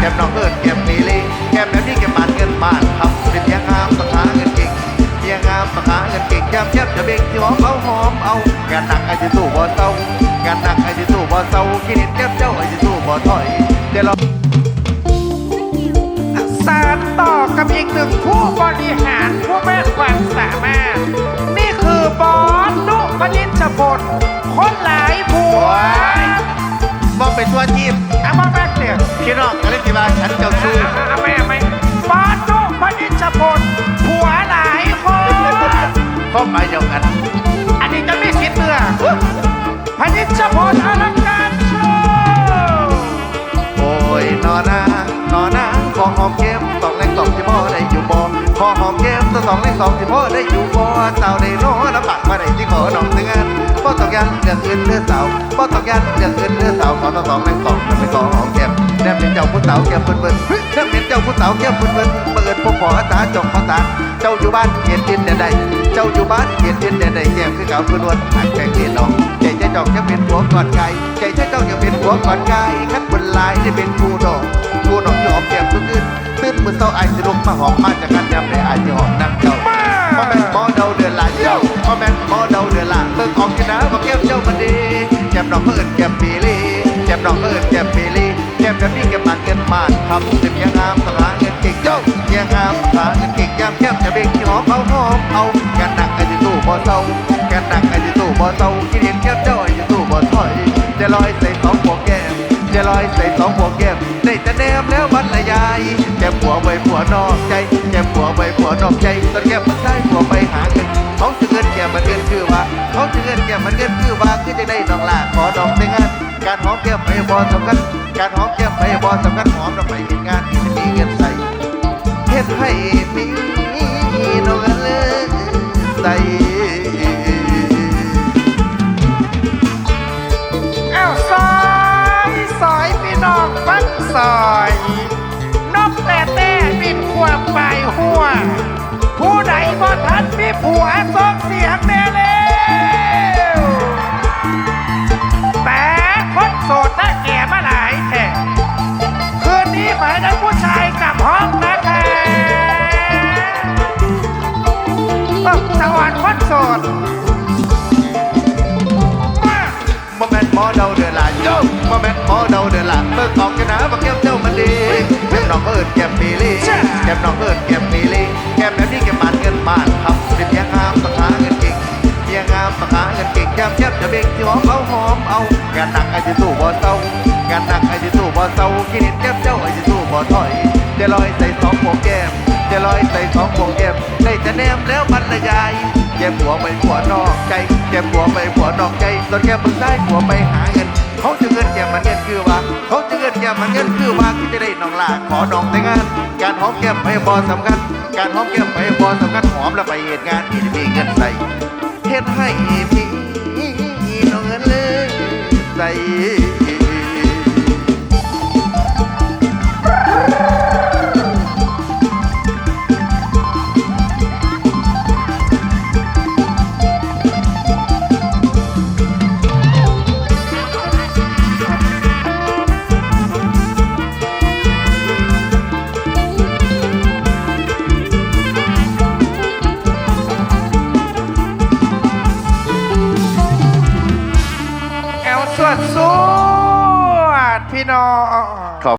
เอิญแก้มปีลีแก้มน้องเอิญแก้มปีลีแก้มแบบนี้แก้มบานเงินบานทำเป็นเพียงงามสังหาเงินเก่งเพียงงามสังหาเงินเก่งแก้มแก้มจะเบ่งที่หอมเอาหอมเอางานหนักไอ้ที่สู้บ่เศร้างานหนักไอ้ที่สู้บ่เศร้ากินเห็นแก้มเจ้าไอ้ที่สู้บ่ถอยเดี๋ยวเราสารต่อกับอีกหนึ่งผู้บริหารผู้แม่นความสามารถ นี่คือบอสนุพนิชพลคนหลายผัวมองเป็นตัวทีมเอามาแม่ เนี่ยพี่น้องก็เล่นที่ว่าฉันเจ้าชู้เอาไม่เอาไม่บอสนุพนิชพลผัวหลายคนข้อหมายเดียวกัน อันนี้จะไม่คิดเนื้อพนิชพลอลังการโชว์โอ้ยนอนนานอนนาขอหอมเกมสองเล็กสองที่พ่อได้อยู่บ่ขอหอมเกมตัวสองเล็กสองที่พ่อได้อยู่บ่สาวได้น้อน้ำปากมาได้ที่ขอน้องถึงงานพ่อตอกยันเดือดอื่นเดือดสาวพ่อตอกยันเดือดอื่นเดือดสาวขอตัวสองเล็กสอง เป็นเจ้าผู้สาวแก้มเปิ้นเปิ้นแนมเป็นเจ้าผู้สาวแก้มเปิ้นเปิ้นเปิดพวกขออาสาจงภาษาเจ้าอยู่บ้านเขียนดินเด่ใดเจ้าอยู่บ้านเขียนดินเด่ใดแก้มคือเก่าคือนวลหักแกงเขียนน้องใจใจจอกจะเป็นผัวก่อนไก่ใจใจเจ้ายังเป็นผัวก่อนไก่คัดบนลายได้เป็นผู้ดอกกูน้องที่หอมแก้มทุกคืนตื่นมือเศร้าไอ้สิลุกมาหอมมาจากกันยามในไอ้ที่หอมนั่งเจ้าพ่อแม่นหมอเดาเดือนหลานเจ้าพ่อแม่นหมอเดาเดือนหลานเบิ่งออกกินนะว่าแก้มเจ้ามันดีแก้มน้องเอิญแก้มปี ยังงามสังหาเงินเก่งเจ้ายังงามสังหาเงินเก่งยามแก้มจะเบ่งที่หอมเอาหอมเอาแกนหนักไอ้ที่ตู้บ่อเศร้าแกนหนักไอ้ที่ตู้บ่อเศร้ากินเห็นแก้มเจ้าไอ้ที่ตู้บ่อถอยจะลอยใส่สองหัวแก้มจะลอยใส่สองหัวแก้มได้แต่แนมแล้วบรรยายแก้มผัวไว้ผัวนอกใจแก้มผัวไว้ผัวนอกใจตอนแก้มมันได้ผัวไปหาเงินเขาจะเงินแก้มมันเงินคือว่าเขาจะ ก้มมันเงินคือว่าคือจะได้ดอกลาขอดอกแต่งงาน การหอมแก้มไปบอสำคัญการหอมแก้มไปบอสำคัญหอมเราไปเห็นงานที่จะมีเงินใส่เฮ็ดให้มีน้องกันเลยใส่อ้าวซอยซอยพี่น้องฟังซอยนกแต่แต่บินควบไปหัว ผู้ใดบ่ทันมีผัวส่งเสียงแน่เร็ว รค์คนโสดมาโมเมนหมอเดาเดือดลานโย่โมเมนหมอเดาเดือดลานเบิกออกกันนะว่าแก้มเจ้ามันดีแก้มน้องเอิญแก้มปีลีแก้มน้องเอิญแก้มปีลีแก้มแบบนี้แก้มบานเงินบานทำเป็นเพียงงามสังหาเงินเก่งเพียงงามสังหาเงินเก่งแก้มแก้มจะเบ่งที่หอมเอาหอมเอางานหนักไอ้ที่สู้บ่เศร้างานหนักไอ้ที่สู้บ่เศร้ากินเห็นแก้มเจ้าไอ้ที่สู้บ่ถอยจะลอยใส่สองหัวแก้มจะลอยใส่สองหัวแก้มได้จะแนมแล้วบรรยาย แก้มหัวไปหัวนอกใจแก้มหัวไปหัวนอกใจตอนแกมึงได้หัวไปหาเงินเขาจะเงินแกมันเงินคือว่า เขาจะเงินแกมันเงินคือว่าที่จะได้น้องลาขอน้องแต่งงาน การหอมแก้มไปบอสำคัญ การหอมแก้มไปบอสำคัญหอมแล้วไปเหตุงานที่จะมีเงินใส่เฮ็ดให้พี่น้องเงินเลยใส่ แอลสวดสวดพี่น้อง